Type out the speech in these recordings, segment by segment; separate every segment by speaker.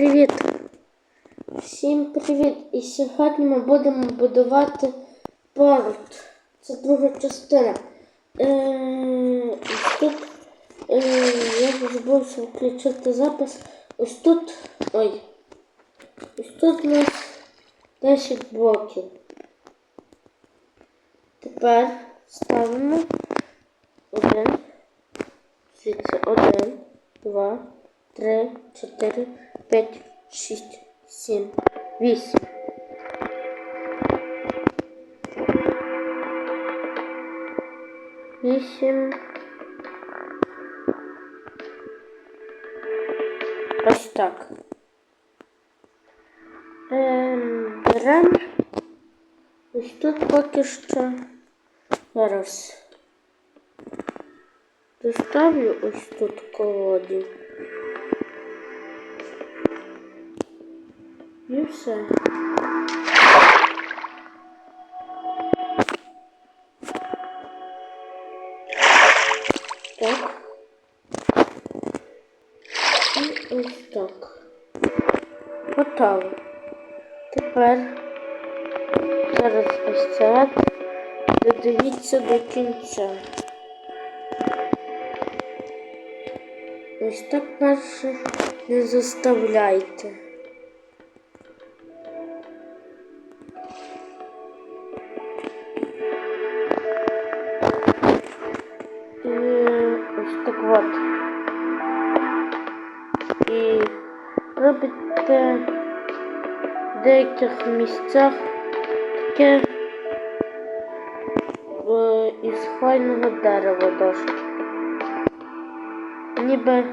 Speaker 1: Привіт! Всім привіт! І сьогодні ми будемо будувати порт. Це друга частина. Е, тут е, я забувся включити запис. Ось тут. Ой. Ось тут у нас 10 блоків. Тепер ставимо один. Звідси один, два, три, чотири, п'ять, шість, сім, вісім. Вісім. Ось так. Ем, беремо. Ось тут поки що. Зараз. Доставлю ось тут колоді. І все. Так. І ось так. Готово. Тепер зараз ось це додивіться до кінця. Ось так перше не заставляйте. Деяких місцях таке е, із хвойного дерева дошки. Ніби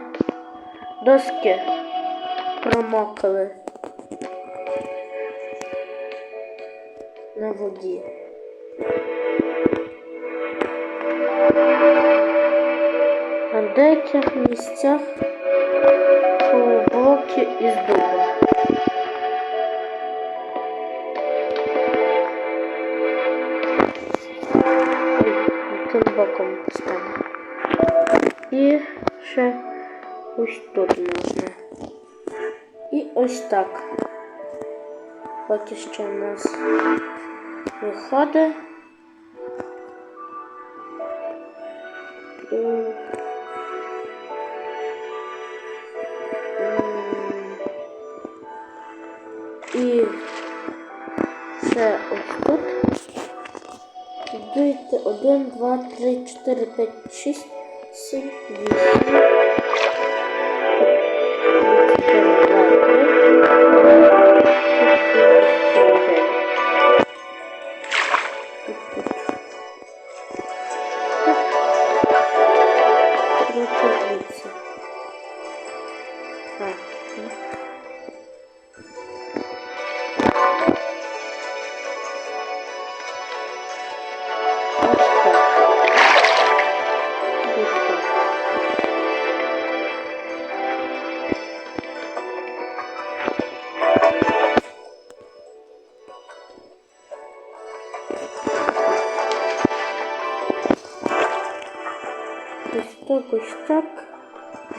Speaker 1: доски промокли на воді. А в деяких місцях блоки із дуба. Боком поставлю. І ще ось тут можна. І ось так. Поки що у нас виходить. І ще ось тут. Дуйте 1, 2, 3, 4, 5, 6, 7, 8. Ось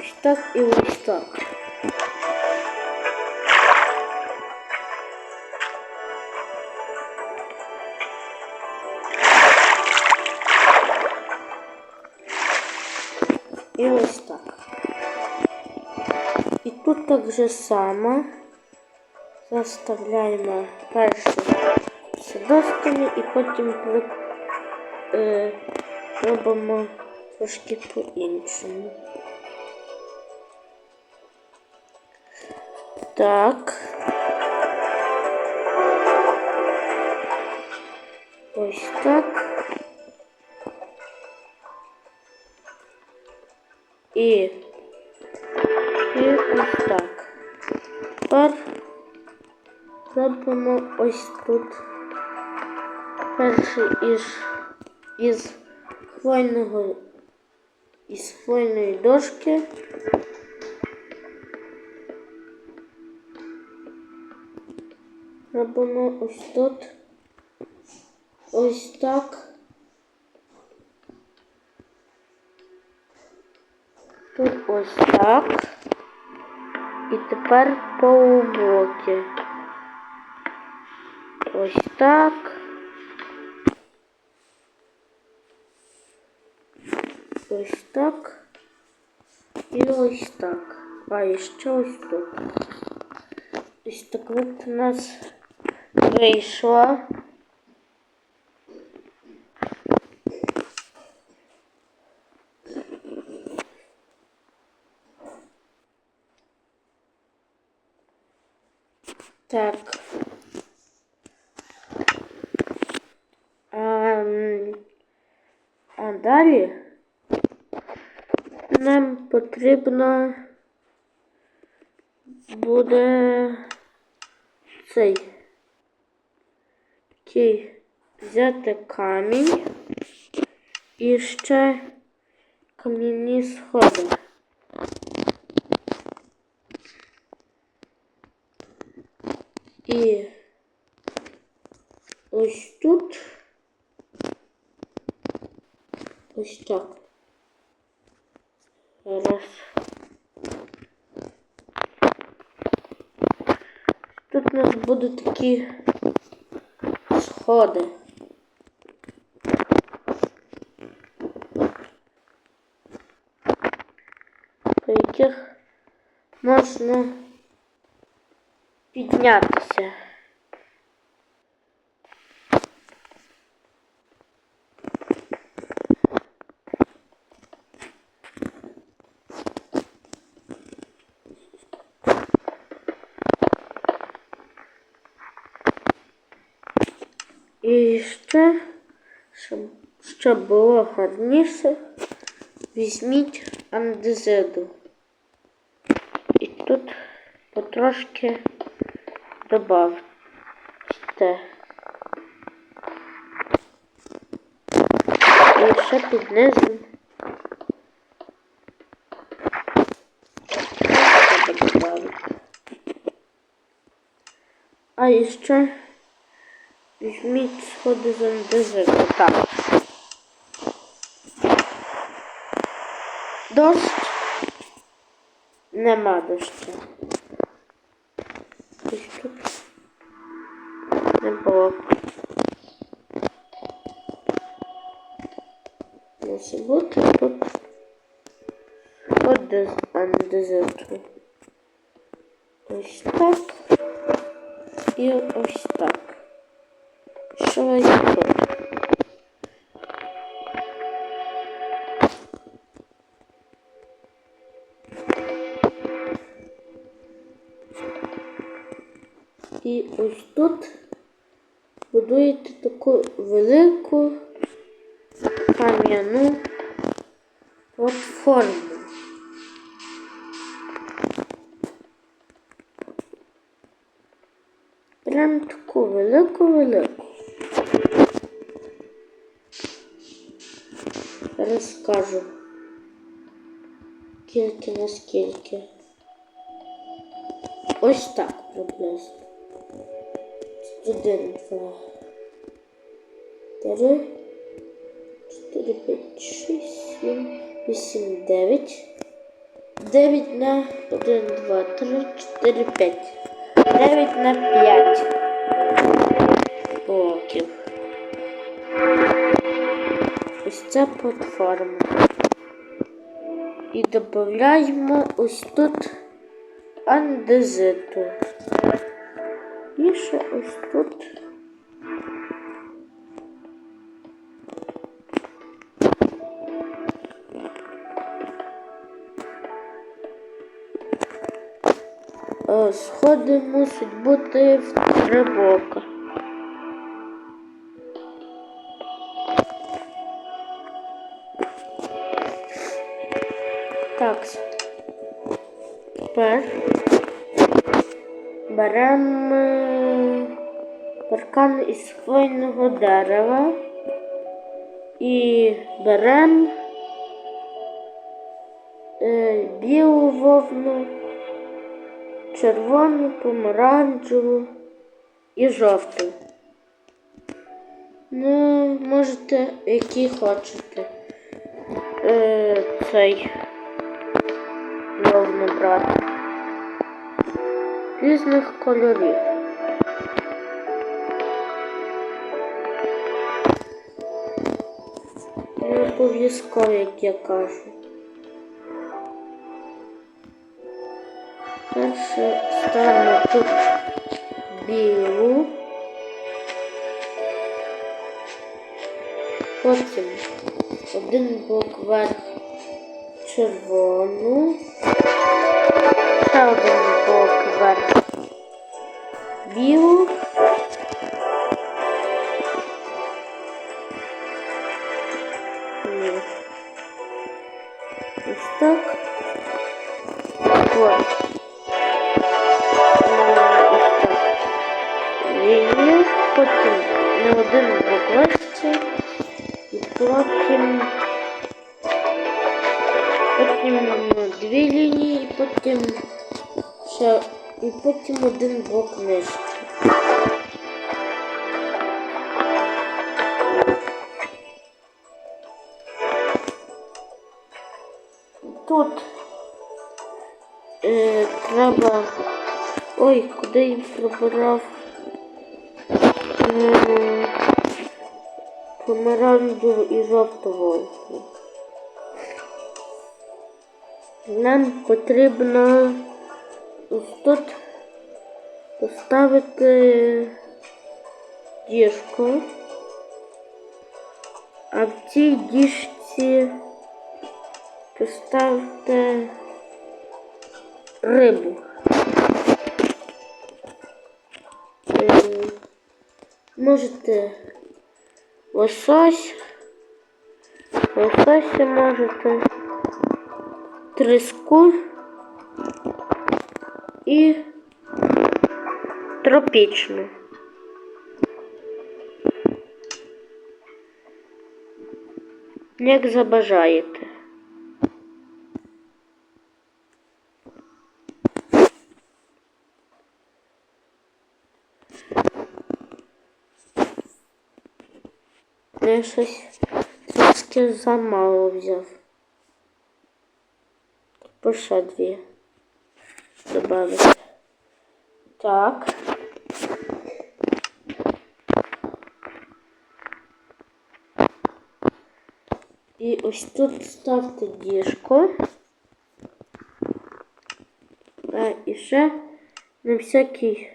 Speaker 1: ось так і ось так. І ось так. І тут так же само заставляємо перше з досками і потім при, е, робимо трошки по-іншому. Так. Ось так. І, і ось так. Тепер робимо ось тут перший із, із хвойного із хвойної дошки. Робимо ось тут. Ось так. Тут ось так. І тепер полублоки. Ось так. Ось так. І ось так. А, і ще ось тут. Ось так от у нас вийшло. Так. Ем, а далі нам потрібно буде цей такий взяти камінь і ще кам'яні сходи. І ось тут ось так. Раз. Тут у нас будуть такі сходи. По яких можна піднятися. І ще, щоб, щоб було гарніше, візьміть андезиду. І тут потрошки добавте. І ще під низом. А ще візьміть сходи з андезиту. Так. Дощ. Нема дощу. Не було. Може бути тут от андезиту. Ось так і ось І ось тут будуєте таку велику кам'яну платформу. Прям таку велику-велику. Розкажу. Скільки на скільки. Ось так приблизно. Один, два, три, чотири, п'ять, шість, сім, вісім, дев'ять. Дев'ять на один, два, три, чотири, п'ять. Дев'ять на п'ять блоків. Ось ця платформа. І додаємо ось тут андезиту. І ще ось тут. Сходи мусить бути в три бока. Беремо е, паркан із хвойного дерева і беремо е, білу вовну, червону, помаранчеву і жовту. Ну, можете, які хочете. Е, цей вовну брати. Різних кольорів. Не обов'язково, як я кажу. Перше ставимо тут білу. Потім один блок вверх червону. Ще один блок вверх білу. Ні. Ось так. Вот. Ось так. Лінію, потім не один блок вище. І потім потім дві лінії, і потім ще І потім один блок нижче. Тут е, треба. Ой, куди я прибирав е, помаранчеву і жовту вовку. Нам потрібно ось тут поставити діжку, а в цій діжці поставте рибу. Е, Можете лосось, лосося можете тріску і тропічну. Як забажаєте. Я щось трошки замало взяв. Ще дві добавити. Так. І ось тут ставте діжку. А і ще на всякий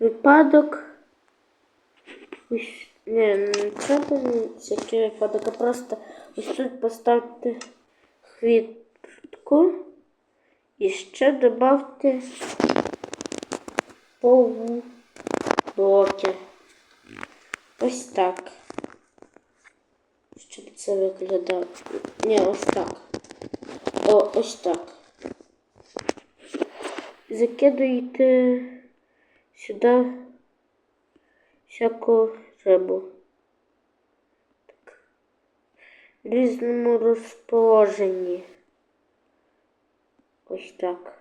Speaker 1: випадок. Ось, не, не треба на всякий випадок, а просто ось тут поставте хвітку і ще добавте полублоки. Ось так. Щоб це виглядало. Ні, ось так. О, ось так. Закидуйте сюди всяку рибу. Так. В різному розположенні. Ось так.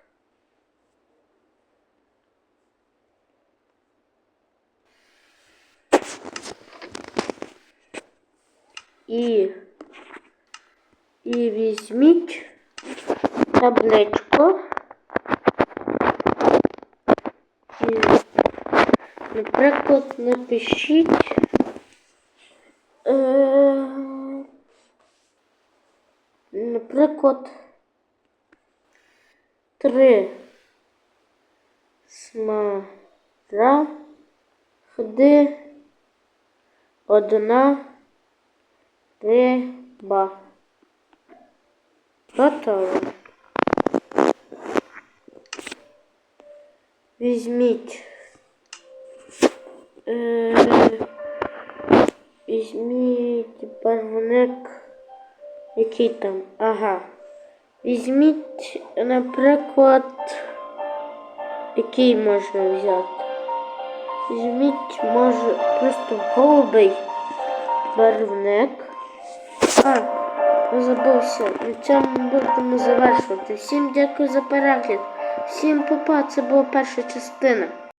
Speaker 1: І, і візьміть табличку. І, наприклад, напишіть. Е, наприклад, три смарагди, одна риба. Готово. Візьміть. Е, візьміть барвник. Який там? Ага. Візьміть, наприклад, який можна взяти. Візьміть, може, просто голубий барвник. А, забувся. На цьому будемо завершувати. Всім дякую за перегляд. Всім папа, це була перша частина.